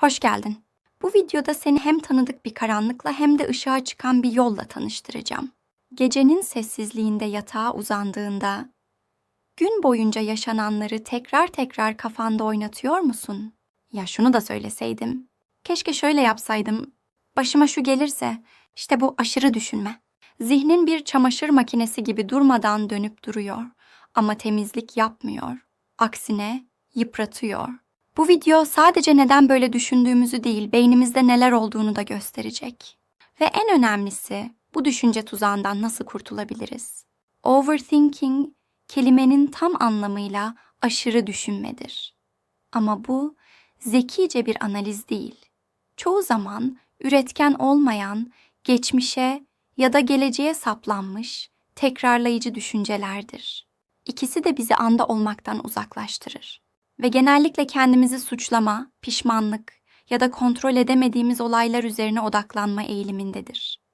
Hoş geldin. Bu videoda seni hem tanıdık bir karanlıkla hem de ışığa çıkan bir yolla tanıştıracağım. Gecenin sessizliğinde yatağa uzandığında gün boyunca yaşananları tekrar tekrar kafanda oynatıyor musun? Ya şunu da söyleseydim. Keşke şöyle yapsaydım. Başıma şu gelirse, işte bu aşırı düşünme. Zihnin bir çamaşır makinesi gibi durmadan dönüp duruyor ama temizlik yapmıyor. Aksine yıpratıyor. Bu video sadece neden böyle düşündüğümüzü değil, beynimizde neler olduğunu da gösterecek. Ve en önemlisi bu düşünce tuzağından nasıl kurtulabiliriz? Overthinking kelimenin tam anlamıyla aşırı düşünmedir. Ama bu zekice bir analiz değil. Çoğu zaman üretken olmayan, geçmişe ya da geleceğe saplanmış, tekrarlayıcı düşüncelerdir. İkisi de bizi anda olmaktan uzaklaştırır ve genellikle kendimizi suçlama, pişmanlık ya da kontrol edemediğimiz olaylar üzerine odaklanma eğilimindedir.